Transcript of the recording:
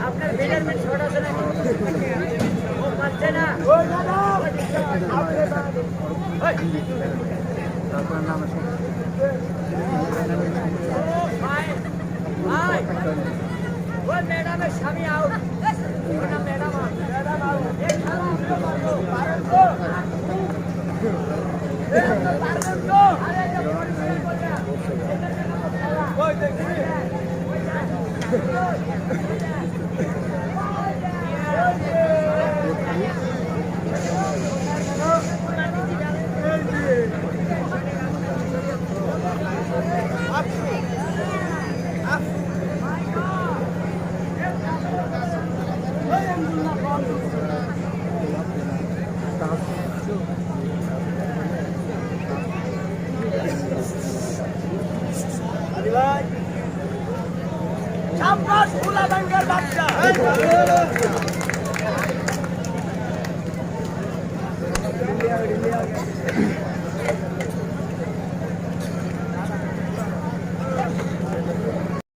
আপনার বেডারমেন্ট শর্ট আছে নাকি ও পাচ্ছে না তারপরে নাম আছে ওই ম্যাডামের স্বামী out madam out madam out এই খেলা আমরা পারব পারব তো আরে। ওই দেখি Bye.